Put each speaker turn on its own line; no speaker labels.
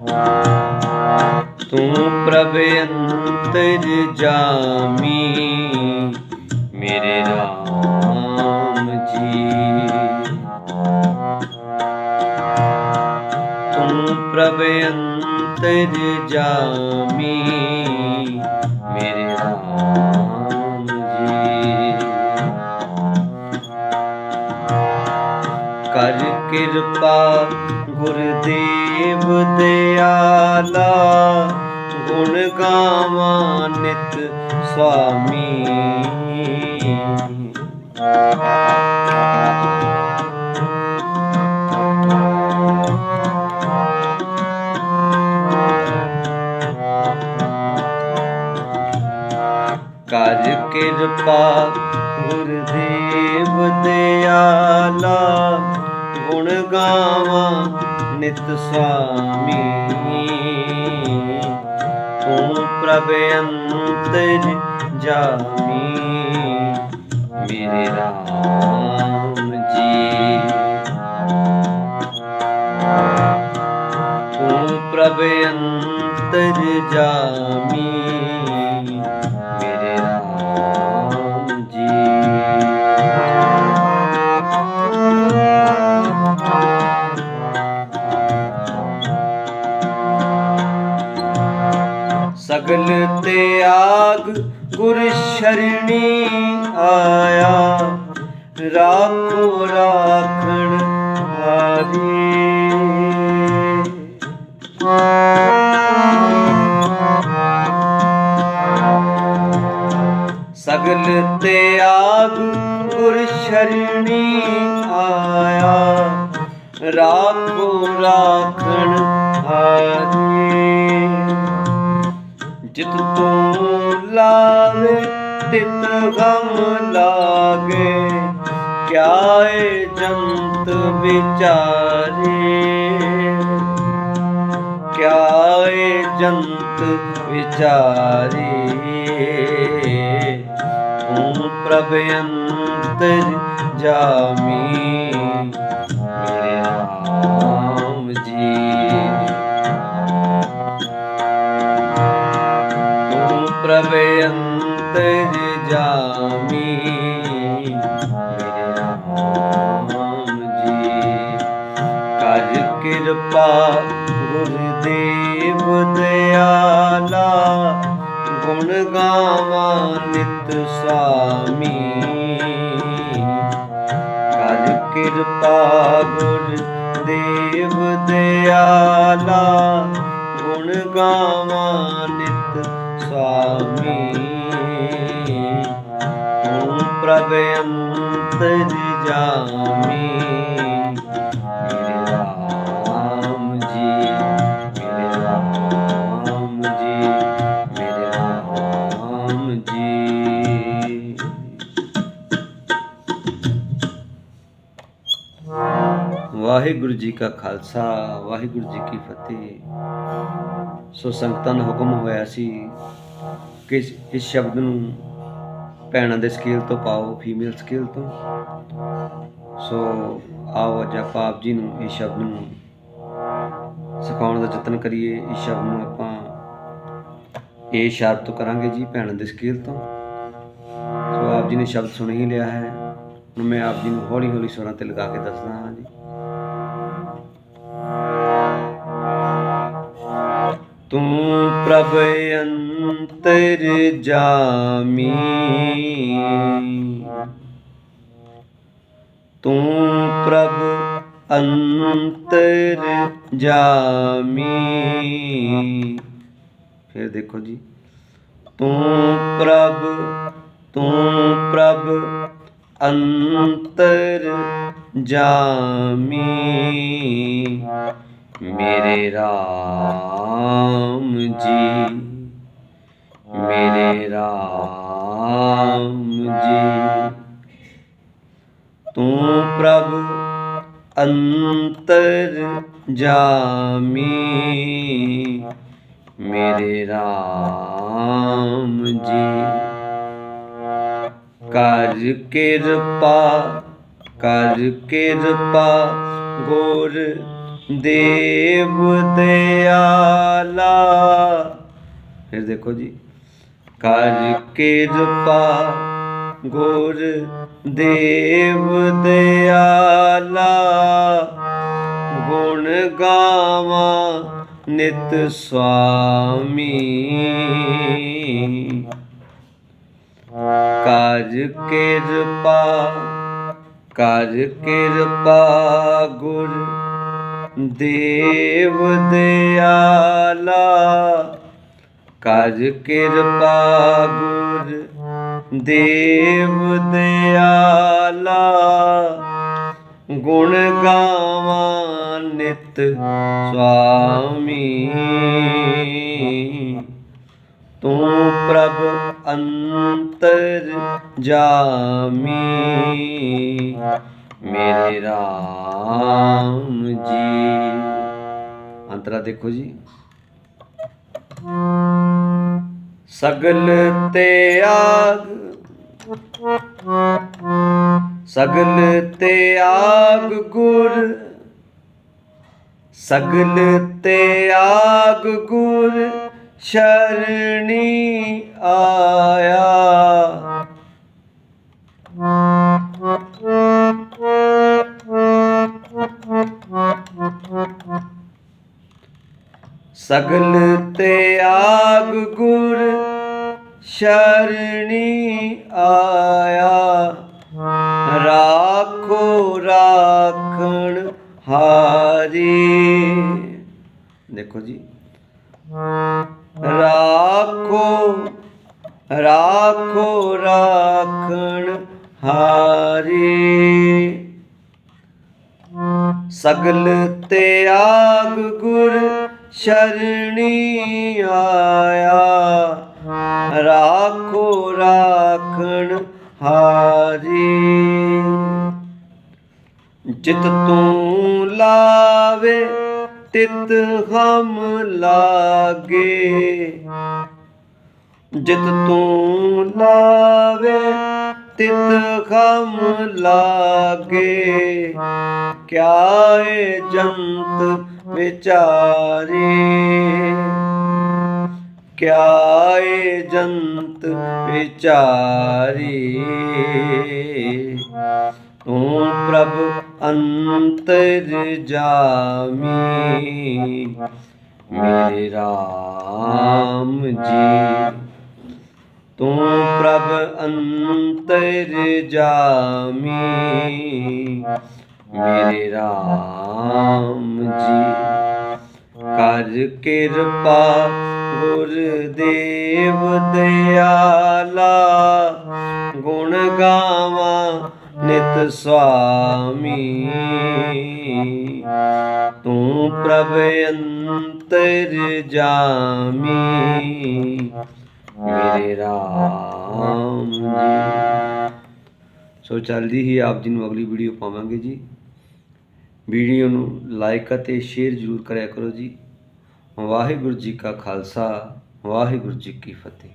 ਤੂੰ ਪ੍ਰਭ ਅੰਤਰ ਜਾਮੀ, ਮੇਰੇ ਰਾਮ ਜੀ। ਤੂੰ ਪ੍ਰਭ ਅੰਤਰ ਜਾਮੀ, ਮੇਰੇ ਰਾਮ ਜੀ। ਕਰ ਕਿਰਪਾ ਗੁਰਦੇਵ ਦਿਆਲਾ ਗੁਣ ਗਾਵਾਂ ਨਿਤ ਸੁਆਮੀ ਕਰ ਕਿਰਪਾ ਗੁਰਦੇਵ ਦਿਆਲਾ ਗੁਣ ਗਾਵਾਂ ਨਿਤ ਸੁਆਮੀ ਤੂੰ ਪ੍ਰਭ ਅੰਤਰ ਜਾਮੀ ਮੇਰੇ ਰਾਮ ਜੀ ਤੂੰ ਪ੍ਰਭ ਅੰਤਰ ਜਾਮੀ ਸ਼ਰਣੀ ਆਇਆ। ਰਾਖੋ ਰਾਖਣ ਹਾਰੀ ਸਗਲ ਤਿਆਗ ਗੁਰ ਸ਼ਰਣੀ ਆਇਆ। ਰਾਖੋ ਰਾਖਣ ਹਾਰੀ ਜਿਤ ਤੂੰ लाल तित गम लागे। क्या जंत विचारे। क्या जंत विचारे। क्याय जन्त विचारी प्रबयन्तीया ਕਿਰਪਾ ਗੁਰਦੇਵ ਦਿਆਲਾ ਗੁਣ ਗਾਵਾਂ ਨਿਤ ਸੁਆਮੀ ਕਰ ਕਿਰਪਾ ਗੁਰਦੇਵ ਦਿਆਲਾ ਗੁਣ ਗਾਵਾਂ ਨਿਤ ਸੁਆਮੀ ਤੂੰ ਪ੍ਰਭ ਅੰਤਰ ਜਾਮੀ। ਵਾਹਿਗੁਰੂ ਜੀ ਕਾ ਖਾਲਸਾ, ਵਾਹਿਗੁਰੂ ਜੀ ਕੀ ਫਤਿਹ। ਸੋ ਸੰਗਤਾਂ ਦਾ ਹੁਕਮ ਹੋਇਆ ਸੀ ਕਿ ਇਸ- ਸ਼ਬਦ ਨੂੰ ਭੈਣਾਂ ਦੇ ਸਕੇਲ ਤੋਂ ਪਾਓ, ਫੀਮੇਲ ਸਕੇਲ ਤੋਂ। ਸੋ ਆਓ ਅੱਜ ਆਪਾਂ ਆਪ ਜੀ ਨੂੰ ਇਸ ਸ਼ਬਦ ਨੂੰ ਸਿਖਾਉਣ ਦਾ ਯਤਨ ਕਰੀਏ। ਇਸ ਸ਼ਬਦ ਨੂੰ ਆਪਾਂ ਇਹ ਸ਼ਬਦ ਤੋਂ ਕਰਾਂਗੇ ਜੀ, ਭੈਣਾਂ ਦੇ ਸਕੇਲ ਤੋਂ। ਸੋ ਆਪ ਜੀ ਨੇ ਸ਼ਬਦ ਸੁਣ ਹੀ ਲਿਆ ਹੈ। ਹੁਣ ਮੈਂ ਆਪ ਜੀ ਨੂੰ ਹੌਲੀ ਹੌਲੀ ਸੁਰਾਂ ਤੇ ਲਗਾ ਕੇ ਦੱਸਦਾ ਹਾਂ ਜੀ। ਤੂੰ ਪ੍ਰਭ ਅੰਤਰ ਜਾਮੀ ਤੂੰ ਪ੍ਰਭ ਅੰਤਰ ਜਾਮੀ ਫਿਰ ਦੇਖੋ ਜੀ ਤੂੰ ਪ੍ਰਭ ਤੂੰ ਪ੍ਰਭ ਅੰਤਰ ਜਾਮੀ ਮੇਰੇ ਰਾਮ ਜੀ। ਮੇਰੇ ਰਾਮ ਜੀ। ਤੂੰ ਪ੍ਰਭ ਅੰਤਰ ਜਾਮੀ। ਮੇਰੇ ਰਾਮ ਜੀ। ਕਰ ਕਿਰਪਾ ਕਰ ਕਿਰਪਾ ਗੋਰ ਦੇਵ ਦਿਆਲਾ। ਫਿਰ ਦੇਖੋ ਜੀ ਕਰ ਕਿਰਪਾ ਗੁਰ ਦੇਵ ਦਿਆਲਾ। ਗੁਣ ਗਾਵਾਂ ਨਿਤ ਸੁਆਮੀ। ਕਾਜ ਕਿਰਪਾ ਕਾਜ ਕਿਰਪਾ ਗੁਰ ਦੇਵ ਦਿਆਲਾ, ਕਜ਼ ਕਿਰਪਾ ਗੁਰ। ਦੇਵ ਦਿਆਲਾ, ਗੁਣ ਗਾਵਾਂ ਨਿਤ ਸੁਆਮੀ। ਤੂੰ ਪ੍ਰਭ ਅੰਤਰ ਜਾਮੀ। ਮੇਰੇ ਰਾਮ ਜੀ। ਅੰਤਰਾ ਦੇਖੋ ਜੀ। ਸਗਲ ਤਿਆਗ ਸਗਲ ਤਿਆਗ ਗੁਰ। ਸਗਲ ਤਿਆਗ ਗੁਰ। ਸ਼ਰਣੀ ਆਇਆ। ਸਗਲ ਤਿਆਗ ਗੁਰ ਸ਼ਰਣੀ ਆਇਆ। ਰਾਖੋ ਰਾਖਣ ਹਾਰੀ। ਦੇਖੋ ਜੀ। ਰਾਖੋ ਰਾਖੋ ਰਾਖਣ ਹਾਰੀ। ਸਗਲ ਤਿਆਗ ਗੁਰ ਸ਼ਰਣੀ ਆਇਆ। ਰਾਖੋ, ਰਾਖਣ ਹਾਰੀ। ਜਿਤ ਤੂੰ ਲਾਵੇ, ਤਿਤ ਹਮ ਲਾਗੇ। ਜਿਤ ਤੂੰ ਲਾਵੇ, ਤਿਤ ਹਮ ਲਾਗੇ। ਕਿਆ ਏ ਜੰਤ ਵਿਚਾਰੇ ਕਿਆ ਏ ਜੰਤ ਵਿਚਾਰੀ ਤੂੰ ਪ੍ਰਭ ਅੰਤਰ ਜਾਮੀ ਮੇਰੇ ਰਾਮ ਜੀ ਤੂੰ ਪ੍ਰਭ ਅੰਤਰ ਜਾਮੀ ਮੇਰੇ ਰਾਮ ਜੀ। ਕਰ ਕਿਰਪਾ ਗੁਰ ਦੇਵ ਦਿਆਲਾ। ਗੁਣ ਗਾਵਾਂ ਨਿਤ ਸੁਆਮੀ। ਤੂੰ ਪ੍ਰਭ ਅੰਤਰ ਜਾਮੀ। ਮੇਰੇ ਰਾਮ ਜੀ। ਸੋ ਜਲਦੀ ਹੀ ਆਪ ਜੀ ਨੂੰ ਅਗਲੀ ਵੀਡੀਓ ਪਾਵਾਂਗੇ ਜੀ। ਵੀਡੀਓ ਨੂੰ ਲਾਈਕ ਅਤੇ ਸ਼ੇਅਰ ਜ਼ਰੂਰ ਕਰਿਆ ਕਰੋ ਜੀ। ਵਾਹਿਗੁਰੂ ਜੀ ਕਾ ਖਾਲਸਾ, ਵਾਹਿਗੁਰੂ ਜੀ ਕੀ ਫਤਿਹ।